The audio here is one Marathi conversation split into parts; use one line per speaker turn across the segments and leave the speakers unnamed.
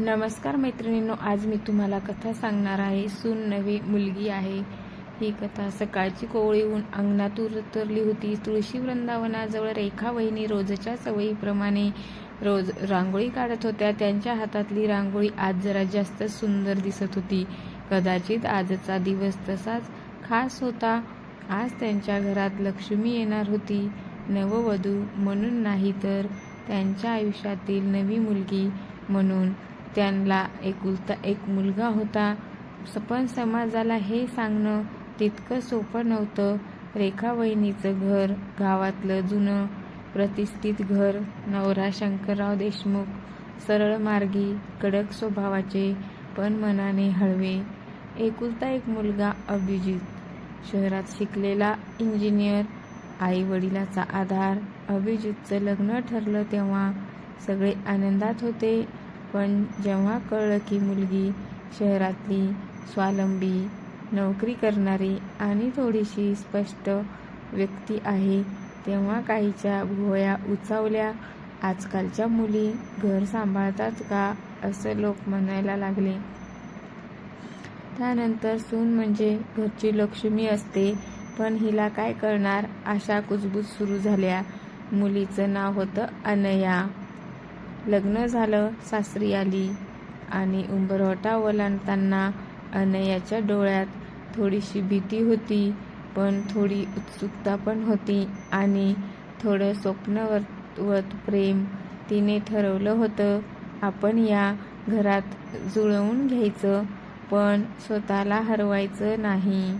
नमस्कार मैत्रिणींनो आज मी तुम्हाला कथा सांगणार आहे. सून नवी मुलगी आहे. ही कथा सकाळची कोवळी ऊन अंगणात उतरली होती. तुळशी वृंदावनाजवळ रेखा वहिनी रोजच्या सवयीप्रमाणे रोज रांगोळी काढत होत्या. त्यांच्या हातातली रांगोळी आज जरा जास्त सुंदर दिसत होती. कदाचित आजचा दिवस तसाच खास होता. आज त्यांच्या घरात लक्ष्मी येणार होती. नववधू म्हणून नाही तर त्यांच्या आयुष्यातील नवी मुलगी म्हणून त्यांना एकुलता एक मुलगा होता. स- पण समाजाला हे सांगणं तितकं सोपं नव्हतं. रेखा वहिनीचं घर गावातलं जुनं प्रतिष्ठित घर नवरा शंकरराव देशमुख सरळ मार्गी कडक स्वभावाचे पण मनाने हळवे. एकुलता एक मुलगा अभिजित. शहरात शिकलेला इंजिनियर आई वडिलाचा आधार. अभिजितचं लग्न ठरलं तेव्हा. सगळे आनंदात होते. पण जेव्हा कळलं की मुलगी शहरातली स्वावलंबी नोकरी करणारी आणि थोडीशी स्पष्ट व्यक्ती आहे तेव्हा काहीच्या भुवया उचावल्या. आजकालच्या मुली घर सांभाळतात का? असं लोक म्हणायला लागले. त्यानंतर सून म्हणजे घरची लक्ष्मी असते पण हिला काय करणार? अशा कुजबूज सुरू झाल्या. मुलीचं नाव होतं अनया. लग्न झालं सासरी आली आणि उंबरवटा ओलांडताना अनयाच्या डोळ्यात थोडीशी भीती होती पण थोडी उत्सुकता पण होती आणि थोडं स्वप्नवत प्रेम तिने ठरवलं होतं आपण या घरात जुळवून घ्यायचं पण स्वतःला हरवायचं नाही.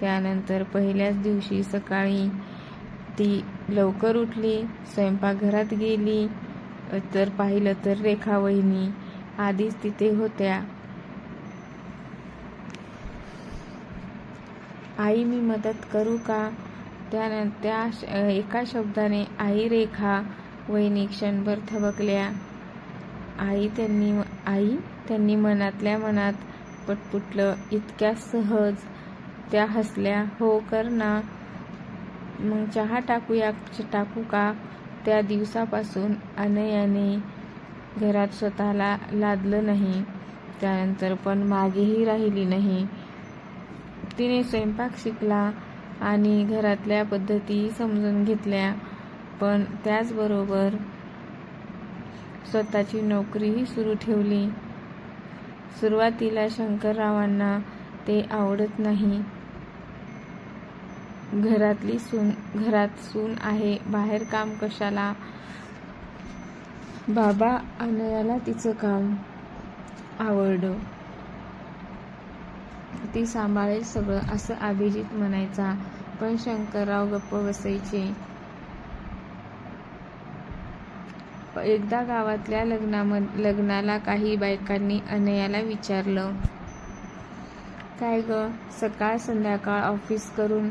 त्यानंतर पहिल्याच दिवशी सकाळी ती लवकर उठली स्वयंपाकघरात गेली तर पाहिलं तर रेखा वहिनी आधीच तिथे होत्या. आई मी मदत करू का? त्या त्या एका शब्दाने आई रेखा वहिनी क्षणभर थबकल्या. आई त्यांनी आई त्यांनी मनातल्या मनात पटपुटलं इतक्या सहज त्या हसल्या हो कर ना. मग चहा टाकूया टाकू का? त्या दिवसापासून अनयाने घरात स्वतःला लादलं नाही. त्यानंतर पण मागेही राहिली नाही. तिने स्वयंपाक शिकला आणि घरातल्या पद्धती समजून घेतल्या. पण त्याचबरोबर स्वतःची नोकरीही सुरू ठेवली. सुरुवातीला शंकररावांना ते आवडत नाही. घरातली सून घरात सून आहे. बाहेर काम कशाला? बाबा अनयाला तिचं काम आवडलं ती सांभाळेल सगळं असं अभिजित म्हणायचा. पण शंकरराव गप्प बसायचे. एकदा गावातल्या लग्नाम लग्नाला काही बायकांनी अनयाला विचारलं. काय ग? सकाळ संध्याकाळ ऑफिस करून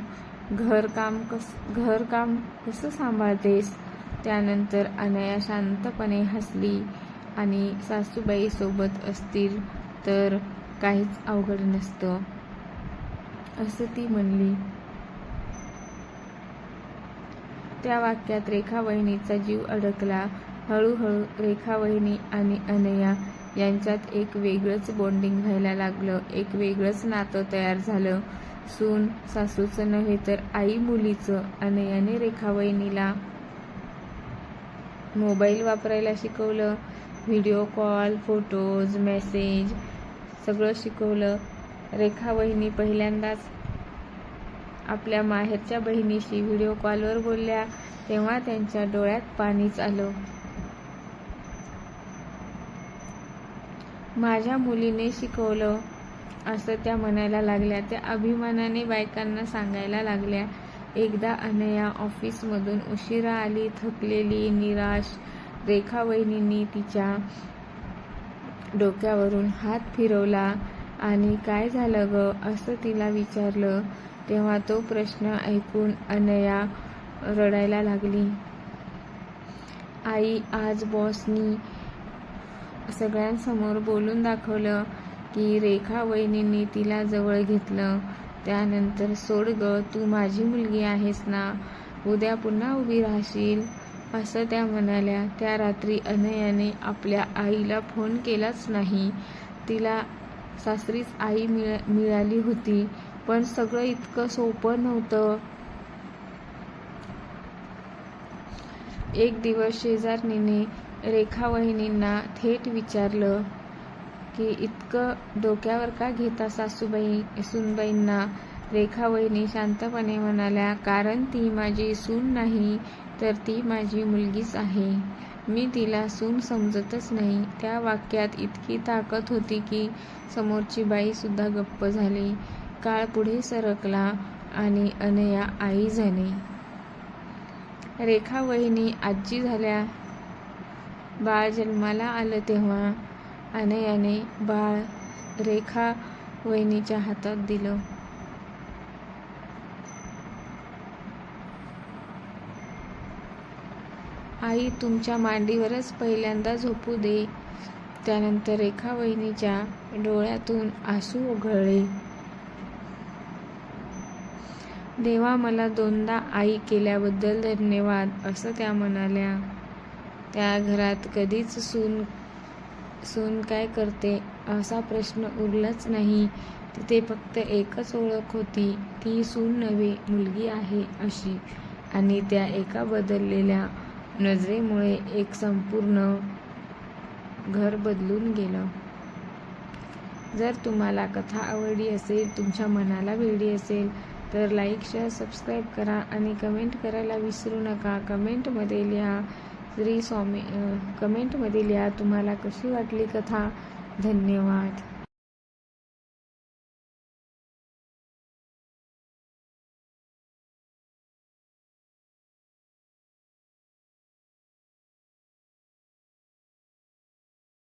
घरकाम कस घरकाम कसं सांभाळतेस? त्यानंतर अनया शांतपणे हसली आणि सासूबाई सोबत असतील तर काहीच अवघड नसतं. असं ती म्हणली. त्या वाक्यात रेखा वहिनीचा जीव अडकला. हळूहळू रेखा वहिनी आणि अनया यांच्यात एक वेगळंच बॉन्डिंग व्हायला लागलं. एक वेगळंच नातं तयार झालं. सून सासूचं नव्हे तर आई मुलीचं अनयाने रेखा वहिनीला मोबाईल वापरायला शिकवलं व्हिडिओ कॉल फोटोज मेसेज सगळं शिकवलं. रेखा वहिनी पहिल्यांदाच आपल्या माहेरच्या बहिणीशी व्हिडिओ कॉलवर बोलल्या तेव्हा त्यांच्या डोळ्यात पाणीच आलं. माझ्या मुलीने शिकवलं असं त्या म्हणायला लागल्या. त्या अभिमानाने बायकांना सांगायला लागल्या एकदा अनया ऑफिसमधून उशिरा आली थकलेली निराश रेखा वहिनींनी तिच्या डोक्यावरून हात फिरवला. आणि काय झालं ग? असं तिला विचारलं तेव्हा तो प्रश्न ऐकून अनया रडायला लागली. आई आज बॉसनी सगळ्यांसमोर बोलून दाखवलं. की रेखा वहिनींनी तिला जवळ घेतलं. त्यानंतर सोड ग तू माझी मुलगी आहेस ना? उद्या पुन्हा उभी राहशील? असं त्या म्हणाल्या. त्या रात्री अनयाने आपल्या आईला फोन केलाच नाही. तिला सासरीच आई मिळा मिळाली होती पण सगळं इतकं सोपं नव्हतं. एक दिवस शेजारणीने रेखा वहिनींना थेट विचारलं की इतकं डोक्यावर का घेता सासूबाई सूनबाईंना? रेखा वहिनी शांतपणे म्हणाल्या कारण ती माझी सून नाही तर ती माझी मुलगीच आहे. मी तिला सून समजतच नाही. त्या वाक्यात इतकी ताकद होती की समोरची बाईसुद्धा गप्प झाली. काळ पुढे सरकला आणि अनया आई झाली. रेखा वहिनी आजी झाल्या. बाळ जन्माला आलं तेव्हा अनयाने बाळ रेखा वहिनीच्या हातात दिलं. आई तुमच्या मांडीवरच पहिल्यांदा झोपू दे. त्यानंतर रेखा वहिनीच्या डोळ्यातून आसू ओघळले. देवा मला दोनदा आई केल्याबद्दल धन्यवाद असं त्या म्हणाल्या. त्या घरात कधीच सून सून काय करते असा प्रश्न उरलाच नाही. तिथे फक्त एकच ओळख होती ती सून नव्हे मुलगी आहे अशी. आणि त्या एका बदललेल्या नजरेमुळे एक संपूर्ण घर बदलून गेलं. जर तुम्हाला कथा आवडली असेल तुमच्या मनाला भिडली असेल तर लाईक शेअर सबस्क्राईब करा आणि कमेंट करायला विसरू नका. कमेंटमध्ये लिहा श्री स्वामी कमेंटमध्ये लिहा तुम्हाला कशी वाटली कथा? धन्यवाद.